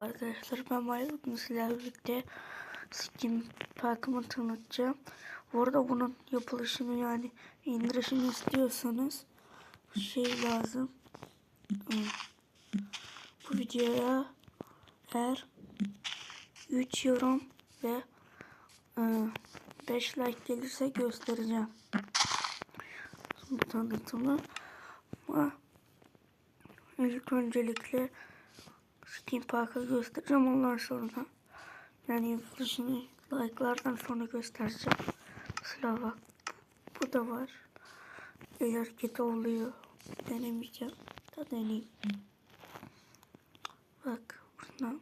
Arkadaşlar ben Maybut'un sizlerle birlikte Skin Park'ımı tanıtacağım. Bu arada bunun yapılışını yani indirişini istiyorsanız şey lazım. Hmm. Bu videoya eğer 3 yorum ve 5 like gelirse göstereceğim. Bu tanıtımı. Ama ilk öncelikle Skin Park'a göstereceğim ondan sonra. Yani yapılışını like'lardan sonra göstereceğim. Mesela bak bu da var. El hareketi oluyor. Denemeyeceğim. Da deneyeyim. Bak buradan.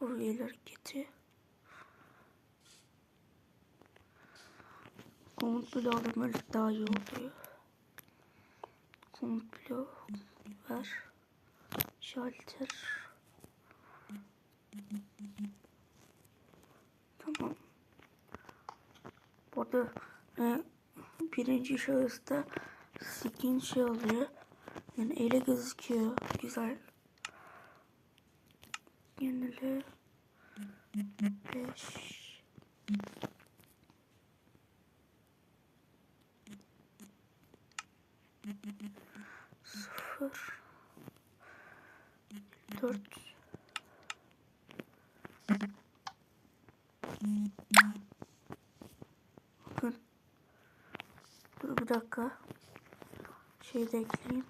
Bu el hareketi. Komut bloğu böyle daha iyi oluyor. Komut bloğu ver. Şalter. Tamam. Burada e, birinci şahısta skin şey oluyor. Yani ele gözüküyor. Güzel. Yenile. 5 sıfır. Dört. Bakın. Dur bir dakika. Şey de ekleyeyim.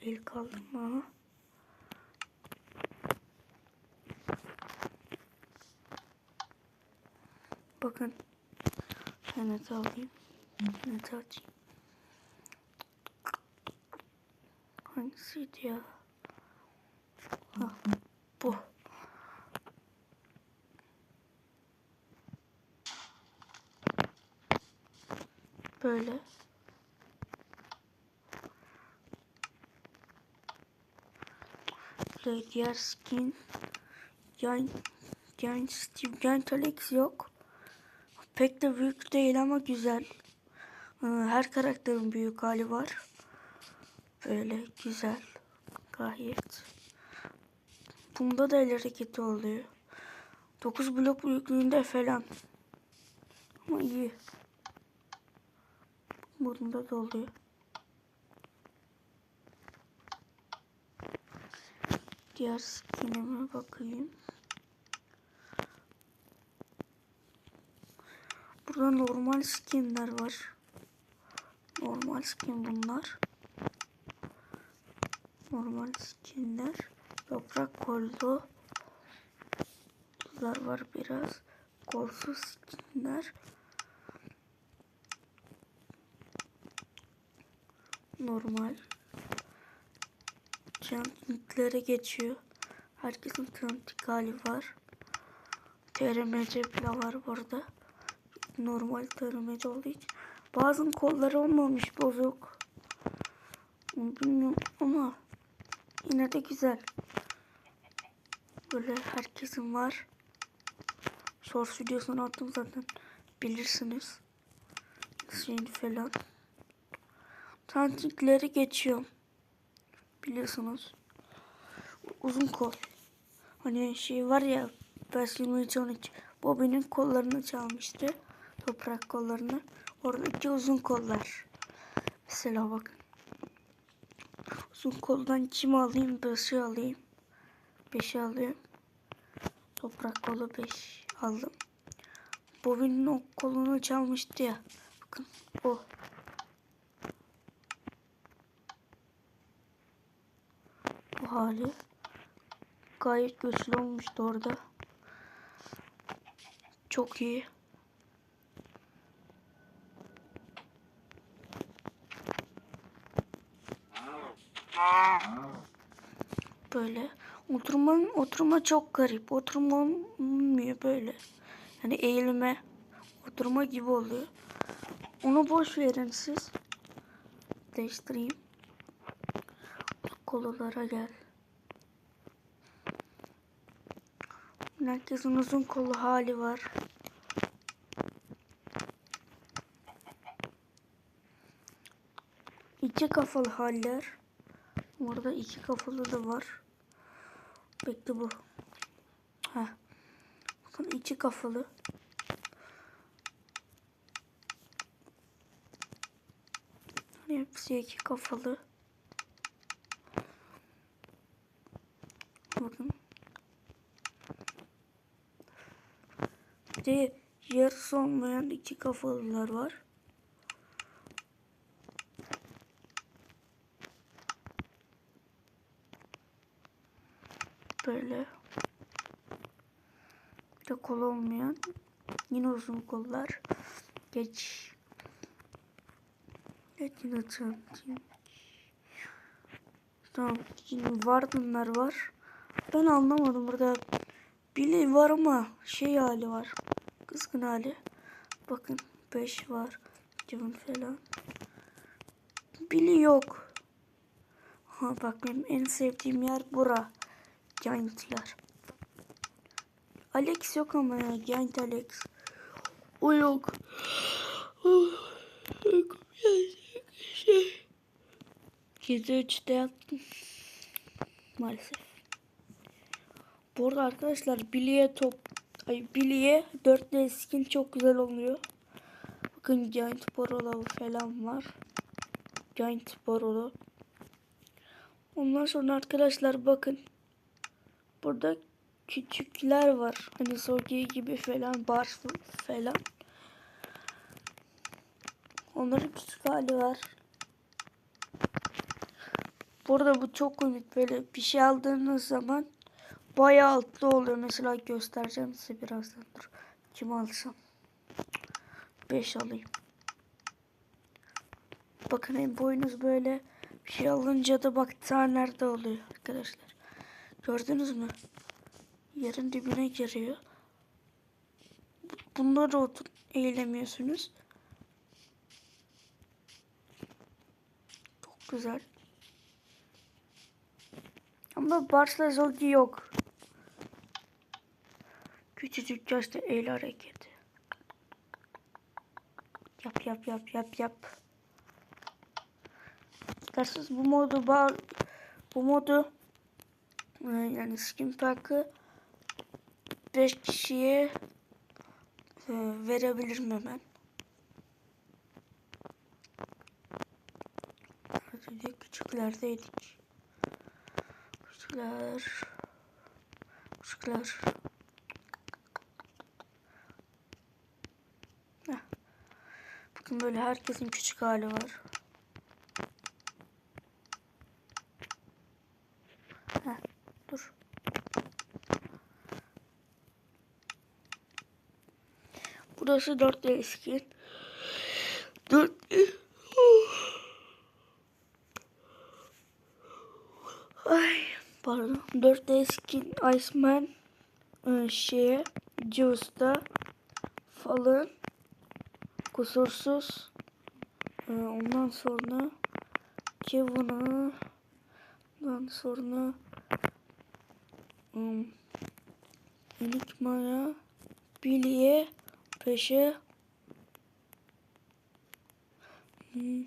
El kaldırma Bakın. Net alayım. Net açayım. Hangisiydi ya? Ha, bu. Böyle. Böyle diğer skin. Yan, yan Steve Giant Alex yok. Pek de büyük değil ama güzel. Ee, her karakterin büyük hali var. Böyle güzel. Gayet. Bunda da el hareketi oluyor. 9 blok büyüklüğünde falan. Ama iyi. Bunda da oluyor. Diğer skinime bakayım. Burada normal skinler var. Normal skin bunlar. Normal skinler. Toprak kollu. Bunlar var biraz. Kolsuz skinler. Normal. Chantinglere geçiyor. Herkesin tanıtık hali var. TRMC bile var burada normal taramacı olduğu için. Bazı kolları olmamış bozuk. Bilmiyorum ama yine de güzel. Böyle herkesin var. Shorts videosunu attım zaten. Bilirsiniz. Şeyini falan. Tantikleri geçiyorum. Biliyorsunuz. Uzun kol. Hani şey var ya PES 23 Bobby'nin kollarını çalmıştı toprak kollarını. Oradaki uzun kollar. Mesela bakın. Uzun koldan kim alayım? 5'i alayım. 5'i alayım. Toprak kolu 5 aldım. Bobby'nin o kolunu çalmıştı ya. Bakın o. Bu hali. Gayet güçlü olmuştu orada. Çok iyi. Böyle. Oturmanın oturma çok garip. Oturma olmuyor böyle. Yani eğilme oturma gibi oluyor. Onu boş verin siz. Değiştireyim. Kolalara gel. Herkesin uzun kollu hali var. İki kafalı haller. Orada iki kafalı da var. Bekle bu. Ha. Bakın iki kafalı. Hepsi iki kafalı. Bakın. Bir de yarısı olmayan iki kafalılar var. Böyle. Bir de kol olmayan. Yine uzun kollar. Geç. Evet yine tanıtayım. Tamam. Şimdi Warden'lar var. Ben anlamadım burada. Billy var ama şey hali var. Kızgın hali. Bakın 5 var. Cıvın falan. Billy yok. Ha bak benim en sevdiğim yer bura. Giant'lar. Alex yok ama ya. Giant Alex. O yok. Şey. Gece 3'te yattım. Maalesef. Bu arada arkadaşlar Billy'e top ay Billy'e 4'lü skin çok güzel oluyor. Bakın Giant Borolo falan var. Giant Borolo. Ondan sonra arkadaşlar bakın. Burada küçükler var. Hani Sogi gibi falan, Bars falan. Onların küçük hali var. Burada bu çok komik böyle bir şey aldığınız zaman bayağı altlı oluyor. Mesela göstereceğim size birazdan. Dur. Kim alsam? 5 alayım. Bakın hem boyunuz böyle bir şey alınca da bak nerede oluyor arkadaşlar. Gördünüz mü? Yerin dibine giriyor. Bunları otur eğilemiyorsunuz. Çok güzel. Ama Bars'la Zogi yok. Küçücük yaşta el hareketi. Yap yap yap yap yap. İsterseniz bu modu bu modu yani skin pack'ı 5 kişiye e, verebilirim hemen. Hadi küçüklerdeydik. Küçükler. Küçükler. Heh. Bakın böyle herkesin küçük hali var. Burası 4 eski. 4 Ay pardon. 4 eski Iceman e, şeye Juice'da falan kusursuz e, ondan sonra Kevin'a ondan sonra um, Enigma'ya Billy'e peşe hmm,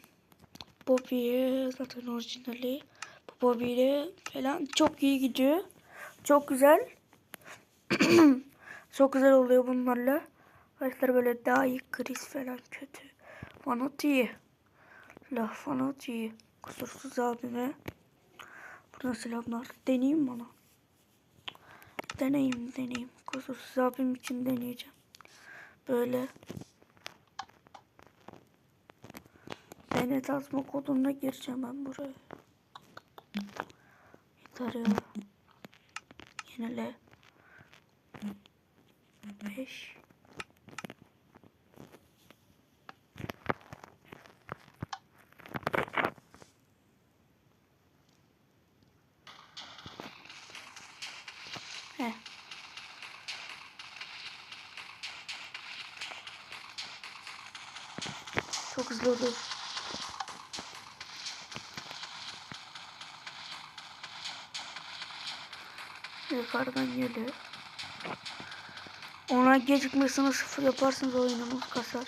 Bobby'ye zaten orijinali Bobby'ye falan çok iyi gidiyor. Çok güzel. çok güzel oluyor bunlarla. Başlar böyle daha iyi kriz falan kötü. Fanat iyi. La fanat iyi. Kusursuz abime. Buradan selamlar. Deneyeyim bana. Deneyim deneyim. Kusursuz abim için deneyeceğim. Böyle. Denet asma koduna gireceğim ben buraya. Yeter ya. Yenile. 5 Heh. Çok hızlı oldu. Yukarıdan geliyor. Ona gecikmesini sıfır yaparsanız oyunumuz kasar.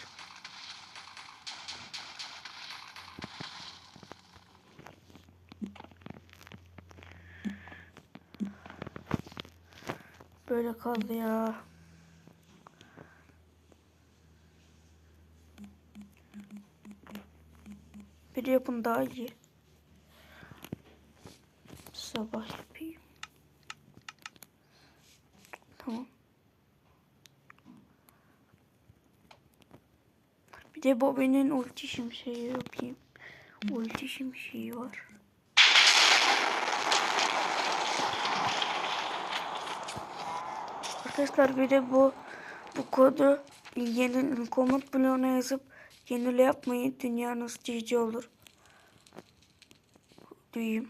Böyle kaldı ya. Bir yapın daha iyi. Sabah yapayım. Tamam. Bir de Bobby'nin ulti şimşeği yapayım. Ulti şimşeği var. Arkadaşlar bir de bu bu kodu yeni komut bloğuna yazıp yenile yapmayın. Dünyanız cici olur. Duyayım.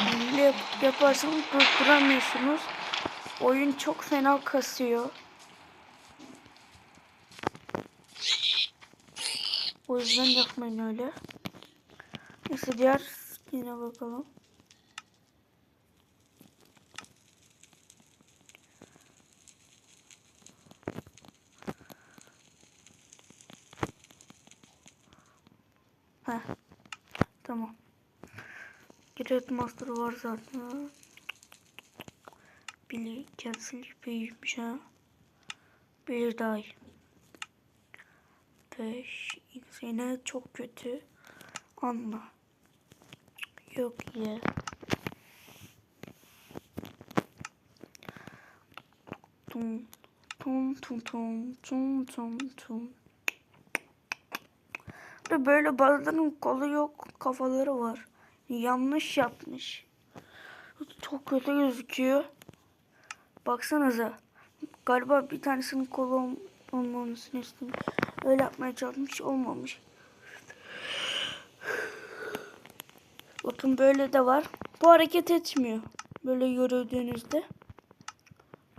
Yenile yap yaparsanız durduramıyorsunuz. Oyun çok fena kasıyor. O yüzden yapmayın öyle. Neyse diğer skin'e bakalım. Heh. Tamam. Great Master var zaten. Billy cancel büyümüş ha. Bir daha. Beş. Yine çok kötü. Anla. Yok ya. Tum tum tum tum tum tum tum. Ve böyle bazılarının kolu yok, kafaları var. Yanlış yapmış. Çok kötü gözüküyor. Baksanıza. Galiba bir tanesinin kolu ol- olmamasını istedim. Öyle yapmaya çalışmış olmamış. Bakın böyle de var. Bu hareket etmiyor. Böyle yürüdüğünüzde.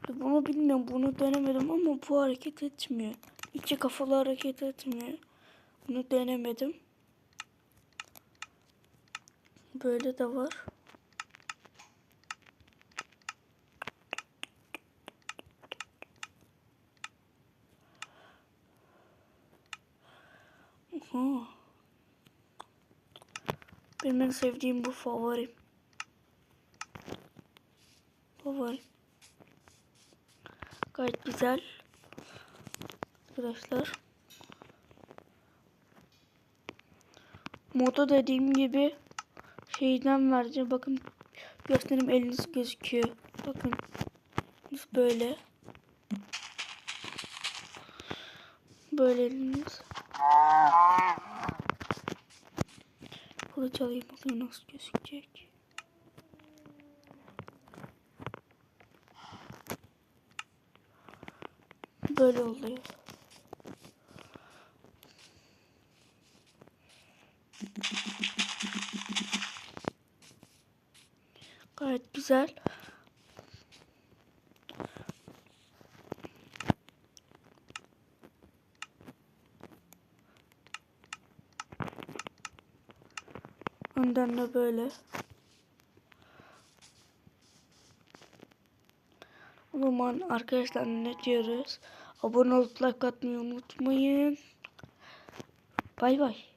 Bunu bilmiyorum. Bunu denemedim ama bu hareket etmiyor. İki kafalı hareket etmiyor. Bunu denemedim. Böyle de var. Aha. Benim en sevdiğim bu favorim. Favori. Gayet güzel. Arkadaşlar. Moda dediğim gibi şeyden vereceğim. Bakın göstereyim eliniz gözüküyor. Bakın. Böyle. Böyle eliniz. Kılıç alayım bakayım nasıl gözükecek. Böyle oluyor. Güzel. Önden de böyle. O zaman arkadaşlar ne diyoruz? Abone olup like atmayı unutmayın. Bay bay.